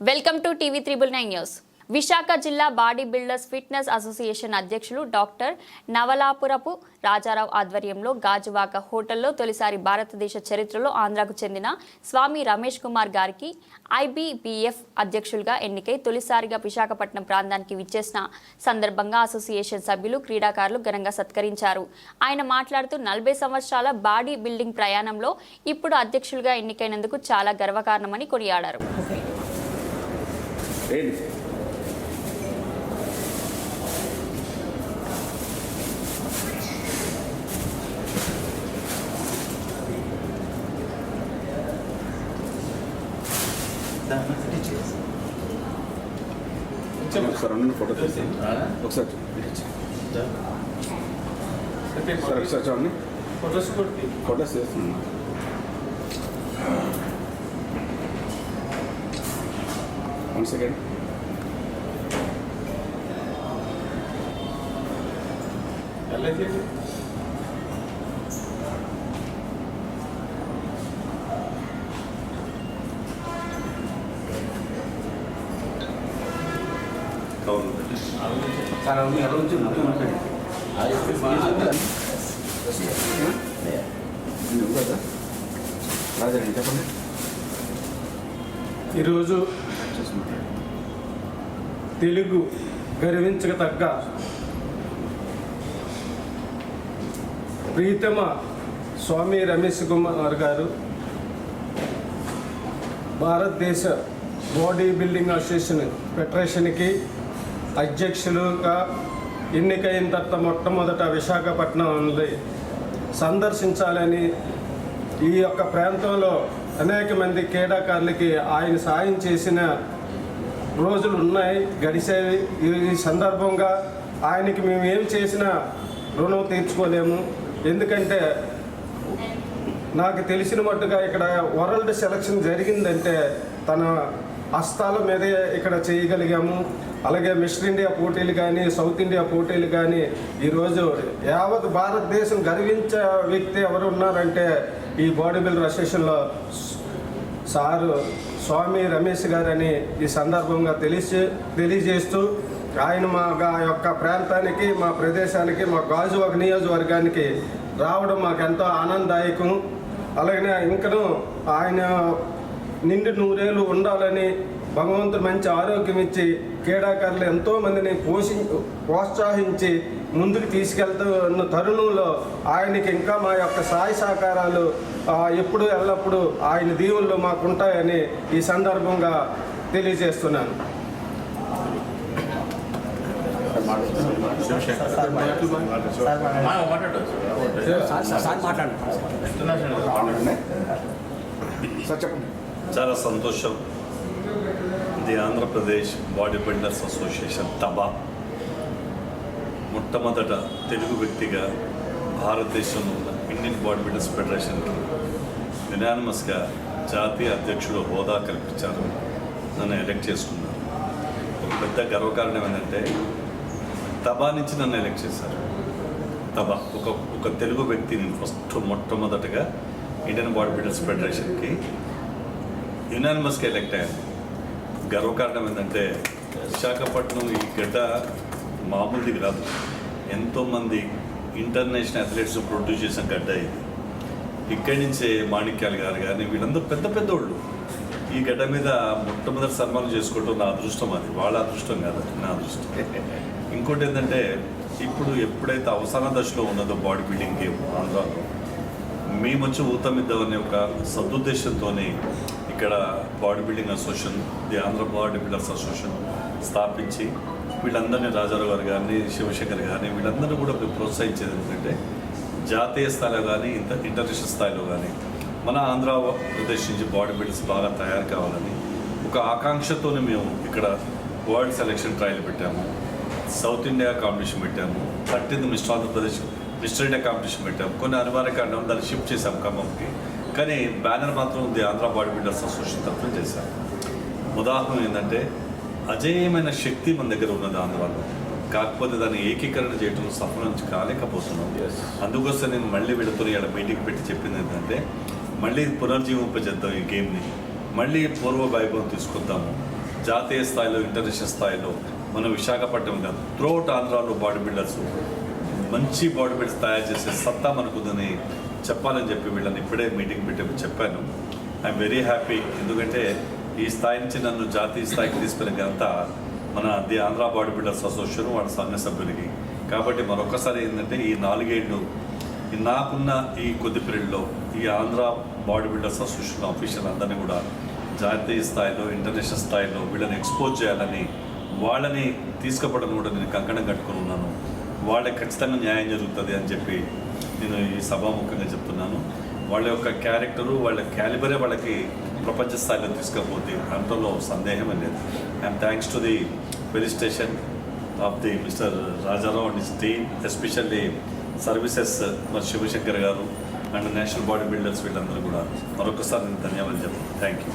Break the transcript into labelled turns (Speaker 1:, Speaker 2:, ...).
Speaker 1: Welcome to TV triple nine news. Visakha జిల్లా body builders fitness association అధ్యక్షులు doctor Navalapurapu Rajarao ఆధ్వర్యంలో గాజువాక హోటల్లో తొలిసారి భారతదేశ చరిత్రలో ఆంధ్రాకు చెందిన స్వామి రమేష్ కుమార్ గారికి ఐబీబీఎఫ్ అధ్యక్షులుగా ఎన్నికై తొలిసారిగా విశాఖపట్నం ప్రాంతానికి విచ్చేసిన సందర్భంగా అసోసియేషన్ సభ్యులు క్రీడాకారులు ఘనంగా సత్కరించారు. ఆయన మాట్లాడుతూ నలభై సంవత్సరాల బాడీ బిల్డింగ్ ప్రయాణంలో ఇప్పుడు అధ్యక్షులుగా ఎన్నికైనందుకు చాలా గర్వకారణమని కొనియాడారు.
Speaker 2: ఏంటి ఒకసారి అన్న ఫోటో తీసి ఒకసారి సార్ ఒకసారి చూడండి
Speaker 3: ఫోటోస్
Speaker 2: ఫోటోస్ చేస్తున్నా వన్ సెకండ్ చెప్పండి.
Speaker 3: ఈరోజు తెలుగు గర్వించగతగ్గ ప్రీతమ స్వామి రమేష్ కుమార్ గారు భారతదేశ బాడీ బిల్డింగ్ అసోసియేషన్ ఫెడరేషన్కి అధ్యక్షులుగా ఎన్నికైన తర్వాత మొట్టమొదట విశాఖపట్నంలో సందర్శించాలని ఈ యొక్క ప్రాంతంలో అనేక మంది క్రీడాకారులకి ఆయన సాయం చేసిన రోజులు ఉన్నాయి గడిచేవి ఈ సందర్భంగా ఆయనకి మేము ఏం చేసినా రుణం తీర్చుకోలేము. ఎందుకంటే నాకు తెలిసిన మట్టుగా ఇక్కడ వరల్డ్ సెలక్షన్ జరిగిందంటే తన హస్తాల మీదే ఇక్కడ చేయగలిగాము. అలాగే మిస్టర్ ఇండియా పోటీలు కానీ సౌత్ ఇండియా పోటీలు కానీ ఈరోజు యావత్ భారతదేశం గర్వించే వ్యక్తి ఎవరు ఉన్నారంటే ఈ బాడీ బిల్డర్ అసోసియేషన్లో సారు స్వామి రమేష్ గారని ఈ సందర్భంగా తెలిసి తెలియజేస్తూ ఆయన మా యొక్క ప్రాంతానికి మా ప్రదేశానికి మా గాజువాక నియోజకవర్గానికి రావడం మాకు ఎంతో ఆనందదాయకం. అలాగనే ఇంకను ఆయన నిండు నూరేళ్ళు ఉండాలని భగవంతుడు మంచి ఆరోగ్యం ఇచ్చి క్రీడాకారులు ఎంతో మందిని పోషి ప్రోత్సహించి ముందుకు తీసుకెళ్తున్న తరుణంలో ఆయనకి ఇంకా మా యొక్క సహాయ సహకారాలు ఎప్పుడు ఎల్లప్పుడూ ఆయన దీవుల్లో మాకు ఉంటాయని ఈ సందర్భంగా తెలియజేస్తున్నాను.
Speaker 4: చాలా సంతోషం. ఇది ఆంధ్రప్రదేశ్ బాడీ బిల్డర్స్ అసోసియేషన్ తబా. మొట్టమొదట తెలుగు వ్యక్తిగా భారతదేశంలో ఉన్న ఇండియన్ బాడీ బిల్డర్స్ ఫెడరేషన్కి యునానిమస్గా జాతీయ అధ్యక్షుడు హోదా కల్పించారు. నన్ను ఎలక్ట్ చేసుకున్నారు. ఒక పెద్ద గర్వకారణం ఏంటంటే తబా నుంచి నన్ను ఎలక్ట్ చేశారు. తబా ఒక ఒక తెలుగు వ్యక్తిని ఫస్ట్ మొట్టమొదటగా ఇండియన్ బాడీ బిల్డర్స్ ఫెడరేషన్కి యునానిమస్గా ఎలక్ట్ అయ్యాను. గర్వకారణం ఏంటంటే విశాఖపట్నం ఈ గడ్డ మామూలుది కాదు. ఎంతోమంది ఇంటర్నేషనల్ అథ్లెట్స్ ప్రొడ్యూస్ చేసిన గడ్డ ఇది. ఇక్కడి నుంచే మాణిక్యాలు గారు కానీ వీళ్ళందరూ పెద్ద పెద్దోళ్ళు. ఈ గడ్డ మీద మొట్టమొదటి సన్మానం చేసుకోవటం నా అదృష్టం అది. వాళ్ళ అదృష్టం కాదు నా అదృష్టం. ఇంకోటి ఏంటంటే ఇప్పుడు ఎప్పుడైతే అవసాన దశలో ఉన్నదో బాడీ బిల్డింగ్ గేమ్ ఆంధ్రాలో మేము వచ్చి ఊతమిద్దామనే ఒక సదుద్దేశంతోనే ఇక్కడ body building association the Andhra body builders association స్థాపించి వీళ్ళందరినీ రాజారావు గారు కానీ శివశంకర్ కానీ వీళ్ళందరూ కూడా ప్రోత్సహించేది ఏంటంటే జాతీయ స్థాయిలో కానీ ఇంత ఇంటర్నేషనల్ స్థాయిలో కానీ మన ఆంధ్రప్రదేశ్ నుంచి బాడీ బిల్డర్స్ బాగా తయారు కావాలని ఒక ఆకాంక్షతోనే మేము ఇక్కడ వరల్డ్ సెలక్షన్ ట్రయల్ పెట్టాము. సౌత్ ఇండియా కాంపిటీషన్ పెట్టాము. Thirteenth mister Andhra Pradesh mister India competition పెట్టాము. కొన్ని అనివార్య కారణం దాన్ని షిఫ్ట్ చేశాం ఖమ్మంకి కానీ బ్యానర్ మాత్రం the Andhra body builders association తరఫున చేశాం ఉదాహరణ ఏంటంటే అజేయమైన శక్తి మన దగ్గర ఉన్నది ఆంధ్రాలో కాకపోతే దాన్ని ఏకీకరణ చేయడంలో సఫలం కాలేకపోతున్నాం. అందుకోసం నేను మళ్ళీ వీళ్ళతో ఇక్కడ మీటింగ్ పెట్టి చెప్పింది ఏంటంటే మళ్ళీ పునర్జీవింపజేద్దాం ఈ గేమ్ని. మళ్ళీ పూర్వ వైభవం తీసుకొద్దాము. జాతీయ స్థాయిలో ఇంటర్నేషనల్ స్థాయిలో మన విశాఖపట్నం కాదు త్రోట్ ఆంధ్రాలో బాడీ బిల్డర్స్ మంచి బాడీ బిల్డర్స్ తయారు చేసే సత్తా మనకుందని చెప్పాలని చెప్పి వీళ్ళని ఇప్పుడే మీటింగ్ పెట్టి చెప్పాను. ఐఎమ్ వెరీ హ్యాపీ ఎందుకంటే ఈ స్థాయి నుంచి నన్ను జాతీయ స్థాయికి తీసుకునే ఘనత మన the Andhra body builders association వాళ్ళ సంఘ సభ్యులకి. కాబట్టి మరొకసారి ఏంటంటే ఈ నాలుగేళ్ళు నాకున్న ఈ కొద్ది పీరియడ్లో ఈ Andhra body builders association official అందరినీ కూడా జాతీయ స్థాయిలో ఇంటర్నేషనల్ స్థాయిలో వీళ్ళని ఎక్స్పోజ్ చేయాలని వాళ్ళని తీసుకుపోవడం కూడా నేను కంకణం కట్టుకుని ఉన్నాను. వాళ్ళకి ఖచ్చితంగా న్యాయం జరుగుతుంది అని చెప్పి నేను ఈ సభాముఖంగా చెప్తున్నాను. వాళ్ళ యొక్క క్యారెక్టరు వాళ్ళ క్యాలిబరే వాళ్ళకి ప్రపంచ స్థాయిలో తీసుకపోతే దాంట్లో సందేహమే లేదు. And thanks to the station of the mister Rajarao and his team especially services మరి శివశంకర్ గారు అండ్ నేషనల్ బాడీ బిల్డర్స్ వీళ్ళందరూ కూడా మరొకసారి నేను ధన్యవాదాలు చెప్తాను థ్యాంక్ యూ